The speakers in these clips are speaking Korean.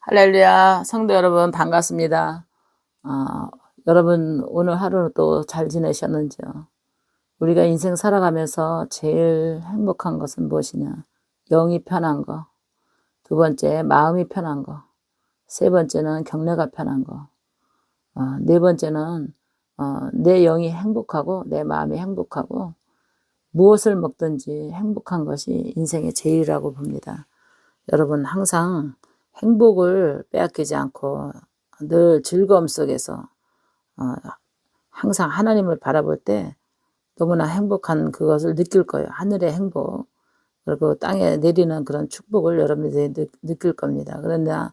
할렐루야, 성도 여러분 반갑습니다. 아, 여러분 오늘 하루 또잘 지내셨는지요? 우리가 인생 살아가면서 제일 행복한 것은 무엇이냐? 영이 편한 거. 두 번째, 마음이 편한 거. 세 번째는 경례가 편한 거. 어, 네 번째는 어, 내 영이 행복하고 내 마음이 행복하고 무엇을 먹든지 행복한 것이 인생의 제일이라고 봅니다. 여러분 항상 행복을 빼앗기지 않고 늘 즐거움 속에서 어, 항상 하나님을 바라볼 때 너무나 행복한 그것을 느낄 거예요. 하늘의 행복 그리고 땅에 내리는 그런 축복을 여러분들이 느, 느낄 겁니다. 그러나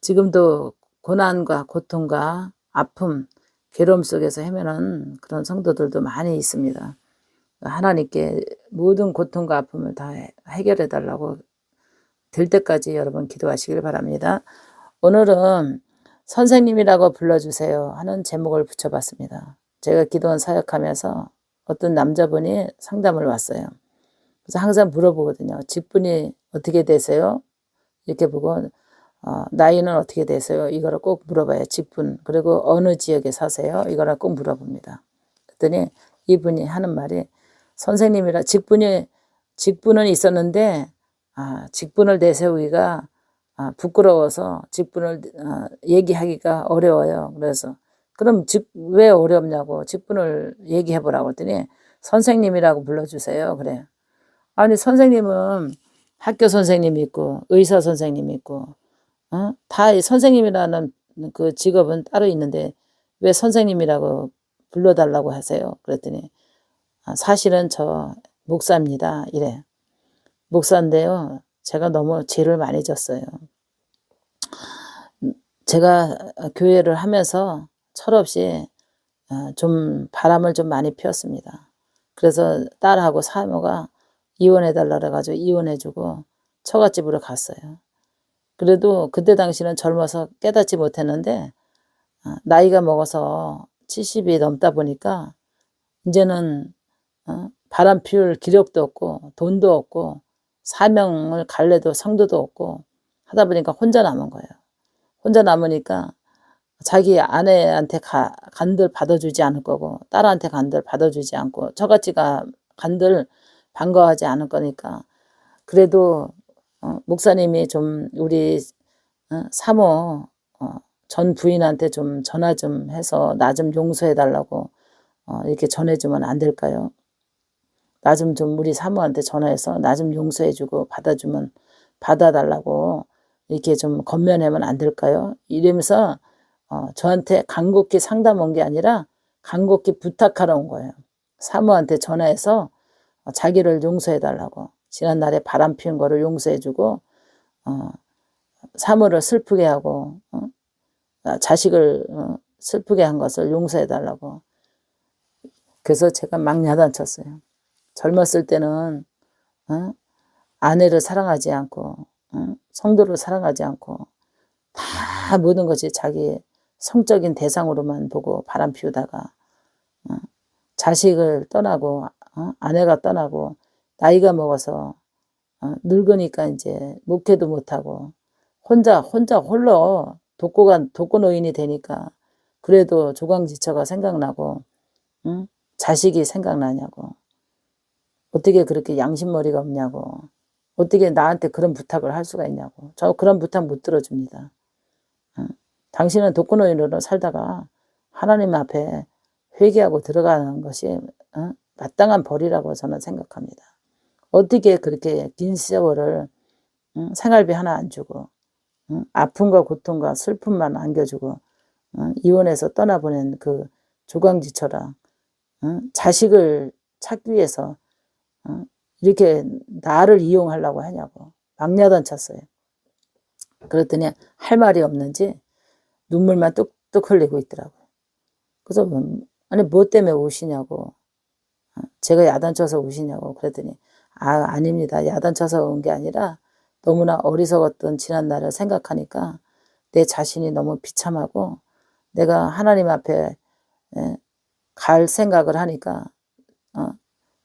지금도 고난과 고통과 아픔, 괴로움 속에서 헤매는 그런 성도들도 많이 있습니다. 하나님께 모든 고통과 아픔을 다 해결해 달라고 될 때까지 여러분 기도하시길 바랍니다. 오늘은 선생님이라고 불러주세요 하는 제목을 붙여봤습니다. 제가 기도원 사역하면서 어떤 남자분이 상담을 왔어요. 그래서 항상 물어보거든요. 직분이 어떻게 되세요? 이렇게 보고 어, 나이는 어떻게 되세요? 이거를 꼭 물어봐요. 직분 그리고 어느 지역에 사세요? 이거를 꼭 물어봅니다. 그랬더니 이분이 하는 말이 선생님이라 직분이 직분은 있었는데 아, 직분을 내세우기가 아, 부끄러워서 직분을 아, 얘기하기가 어려워요. 그래서 그럼 직, 왜 어렵냐고 직분을 얘기해 보라고 했더니 선생님이라고 불러주세요. 그래. 아니 선생님은 학교 선생님이 있고 의사 선생님이 있고 어? 다 선생님이라는 그 직업은 따로 있는데 왜 선생님이라고 불러달라고 하세요? 그랬더니 아, 사실은 저 목사입니다. 이래. 목사인데요. 제가 너무 죄를 많이 졌어요. 제가 교회를 하면서 철없이 어, 좀 바람을 좀 많이 피웠습니다. 그래서 딸하고 사모가 이혼해달라 그래가지고 이혼해주고 처갓집으로 갔어요. 그래도 그때 당시는 젊어서 깨닫지 못했는데 어, 나이가 먹어서 70이 넘다 보니까 이제는 어, 바람 피울 기력도 없고 돈도 없고 사명을 갈래도 성도도 없고 하다 보니까 혼자 남은 거예요. 혼자 남으니까 자기 아내한테 가, 간들 받아주지 않을 거고 딸한테 간들 받아주지 않고 저같이가 간들 반가워하지 않을 거니까 그래도 어, 목사님이 좀 우리 어, 사모 어, 전 부인한테 좀 전화 좀 해서 나 좀 용서해 달라고 어, 이렇게 전해주면 안 될까요? 나 좀 좀 우리 사모한테 전화해서 나 좀 용서해주고 받아주면 받아달라고 이렇게 좀 건면하면 안 될까요? 이러면서 어, 저한테 간곡히 상담 온 게 아니라 간곡히 부탁하러 온 거예요. 사모한테 전화해서 어, 자기를 용서해달라고 지난날에 바람 피운 거를 용서해주고 어, 사모를 슬프게 하고 어? 아, 자식을 어, 슬프게 한 것을 용서해달라고 그래서 제가 막 야단쳤어요. 젊었을 때는 어? 아내를 사랑하지 않고 어? 성도를 사랑하지 않고 다 모든 것이 자기 성적인 대상으로만 보고 바람 피우다가 어? 자식을 떠나고 어? 아내가 떠나고 나이가 먹어서 어? 늙으니까 이제 목회도 못하고 혼자 혼자 홀로 독고가 독고 노인이 되니까 그래도 조강지처가 생각나고 응? 자식이 생각나냐고 어떻게 그렇게 양심머리가 없냐고. 어떻게 나한테 그런 부탁을 할 수가 있냐고. 저 그런 부탁 못 들어줍니다. 어? 당신은 독거노인으로 살다가 하나님 앞에 회개하고 들어가는 것이 어? 마땅한 벌이라고 저는 생각합니다. 어떻게 그렇게 긴 세월을 응? 생활비 하나 안 주고 응? 아픔과 고통과 슬픔만 안겨주고 응? 이혼해서 떠나보낸 그 조광지처럼 자식을 찾기 위해서 어? 이렇게 나를 이용하려고 하냐고 막냐단 쳤어요. 그랬더니 할 말이 없는지 눈물만 뚝뚝 흘리고 있더라고요. 그래서 뭐, 아니 뭐 때문에 우시냐고 어? 제가 야단쳐서 우시냐고 그랬더니 아 아닙니다. 야단쳐서 온 게 아니라 너무나 어리석었던 지난 날을 생각하니까 내 자신이 너무 비참하고 내가 하나님 앞에 갈 생각을 하니까 어,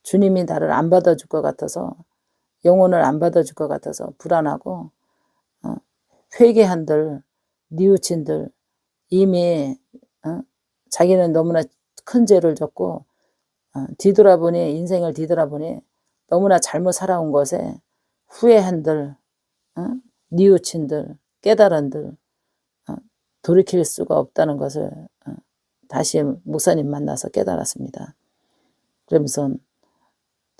주님이 나를 안 받아줄 것 같아서 영혼을 안 받아줄 것 같아서 불안하고 어, 회개한들, 뉘우친들 이미 어? 자기는 너무나 큰 죄를 졌고 어, 뒤돌아보니 인생을 뒤돌아보니 너무나 잘못 살아온 것에 후회한들, 어? 뉘우친들, 깨달은들 어, 돌이킬 수가 없다는 것을 어, 다시 목사님 만나서 깨달았습니다. 그러면서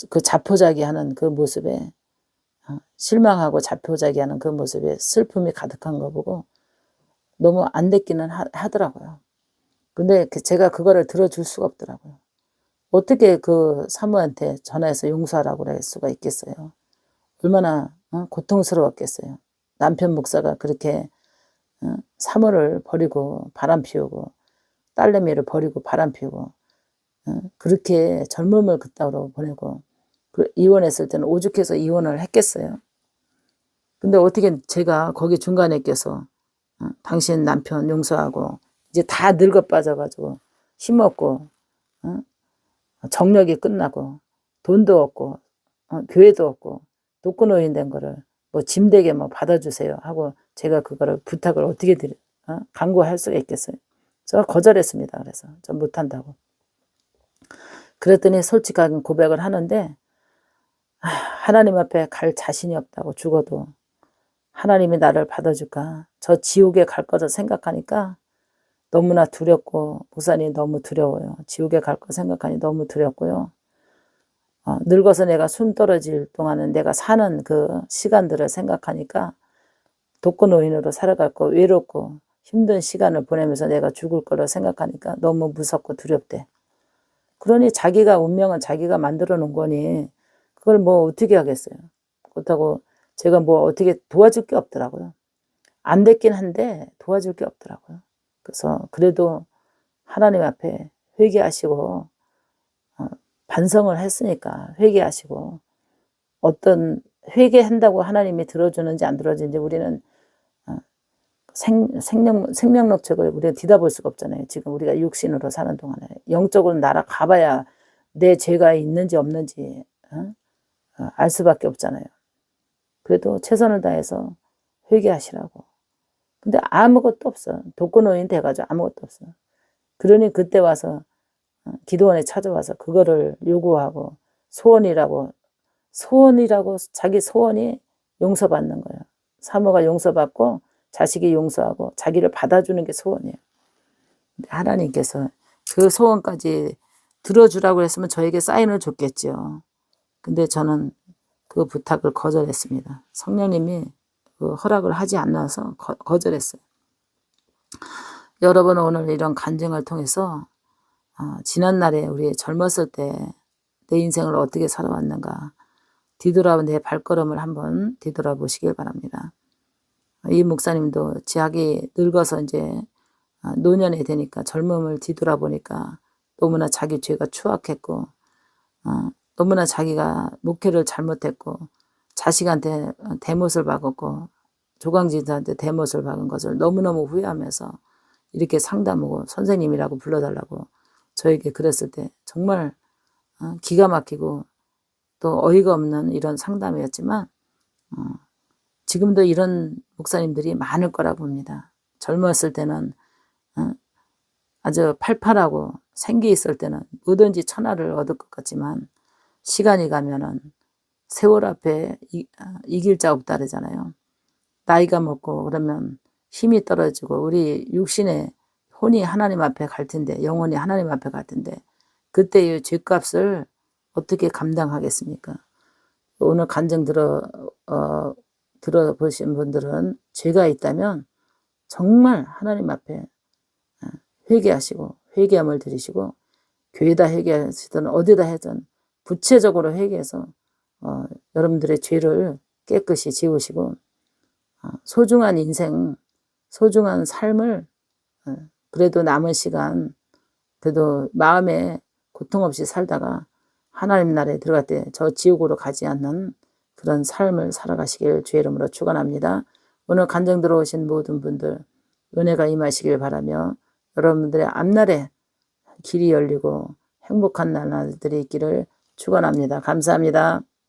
그 자포자기하는 그 모습에 어, 실망하고 자포자기하는 그 모습에 슬픔이 가득한 거 보고 너무 안 됐기는 하, 하더라고요. 근데 그 제가 그거를 들어줄 수가 없더라고요. 어떻게 그 사모한테 전화해서 용서하라고 할 수가 있겠어요. 얼마나 어, 고통스러웠겠어요. 남편 목사가 그렇게 어, 사모를 버리고 바람 피우고 딸내미를 버리고 바람 피우고 어, 그렇게 젊음을 그따위로 보내고 그 이혼했을 때는 오죽해서 이혼을 했겠어요. 근데 어떻게 제가 거기 중간에 껴서 어, 당신 남편 용서하고 이제 다 늙어 빠져가지고 힘없고 어? 정력이 끝나고 돈도 없고 어, 교회도 없고 독거노인 된 거를 뭐 짐되게 뭐 받아주세요 하고 제가 그거를 부탁을 어떻게 드려 어? 강구할 수가 있겠어요. 저 거절했습니다. 그래서 저 못한다고. 그랬더니 솔직하게 고백을 하는데 아, 하나님 앞에 갈 자신이 없다고 죽어도 하나님이 나를 받아줄까 저 지옥에 갈 거다 생각하니까 너무나 두렵고 목사님 너무 두려워요. 지옥에 갈 거 생각하니 너무 두렵고요. 어, 늙어서 내가 숨 떨어질 동안은 내가 사는 그 시간들을 생각하니까 독거노인으로 살아갈 거 외롭고 힘든 시간을 보내면서 내가 죽을 거를 생각하니까 너무 무섭고 두렵대. 그러니 자기가 운명은 자기가 만들어 놓은 거니 그걸 뭐 어떻게 하겠어요. 그렇다고 제가 뭐 어떻게 도와줄 게 없더라고요. 안 됐긴 한데 도와줄 게 없더라고요. 그래서 그래도 하나님 앞에 회개하시고 어, 반성을 했으니까 회개하시고 어떤 회개한다고 하나님이 들어주는지 안 들어주는지 우리는 어, 생, 생명, 생명력책을 우리가 뒤다볼 수가 없잖아요. 지금 우리가 육신으로 사는 동안에 영적으로 날아가봐야 내 죄가 있는지 없는지 어? 어, 알 수밖에 없잖아요. 그래도 최선을 다해서 회개하시라고. 근데 아무것도 없어. 독거노인 돼가지고 아무것도 없어. 그러니 그때 와서 어, 기도원에 찾아와서 그거를 요구하고 소원이라고 소원이라고 자기 소원이 용서받는 거예요. 사모가 용서받고 자식이 용서하고 자기를 받아주는 게 소원이에요. 하나님께서 그 소원까지 들어주라고 했으면 저에게 사인을 줬겠죠. 근데 저는 그 부탁을 거절했습니다. 성령님이 그 허락을 하지 않아서 거, 절했어요 여러분 오늘 이런 간증을 통해서 어, 지난 날에 우리 젊었을 때 내 인생을 어떻게 살아왔는가 뒤돌아 내 발걸음을 한번 뒤돌아보시길 바랍니다. 이 목사님도 자기 늙어서 이제 어, 노년이 되니까 젊음을 뒤돌아보니까 너무나 자기 죄가 추악했고 어, 너무나 자기가 목회를 잘못했고 자식한테 대못을 박았고 조강지한테 대못을 박은 것을 너무너무 후회하면서 이렇게 상담하고 선생님이라고 불러달라고 저에게 그랬을 때 정말 어, 기가 막히고 또 어이가 없는 이런 상담이었지만 어, 지금도 이런 목사님들이 많을 거라 봅니다. 젊었을 때는 어, 아주 팔팔하고 생기 있을 때는 뭐든지 천하를 얻을 것 같지만 시간이 가면은 세월 앞에 이, 아, 이길 자 없다 그러잖아요. 나이가 먹고 그러면 힘이 떨어지고 우리 육신의 혼이 하나님 앞에 갈 텐데 영혼이 하나님 앞에 갈 텐데 그때의 죄값을 어떻게 감당하겠습니까? 오늘 간증 들어 어, 들어보신 분들은 죄가 있다면 정말 하나님 앞에 아, 회개하시고 회개함을 드리시고 교회다 회개하시든 어디다 해든 구체적으로 회개해서 어, 여러분들의 죄를 깨끗이 지우시고 어, 소중한 인생, 소중한 삶을 어, 그래도 남은 시간 그래도 마음에 고통 없이 살다가 하나님 나라에 들어갈 때 저 지옥으로 가지 않는 그런 삶을 살아가시길 주의 이름으로 축원합니다. 오늘 간증 들어오신 모든 분들 은혜가 임하시길 바라며 여러분들의 앞날에 길이 열리고 행복한 날들이 있기를 축원합니다. 감사합니다.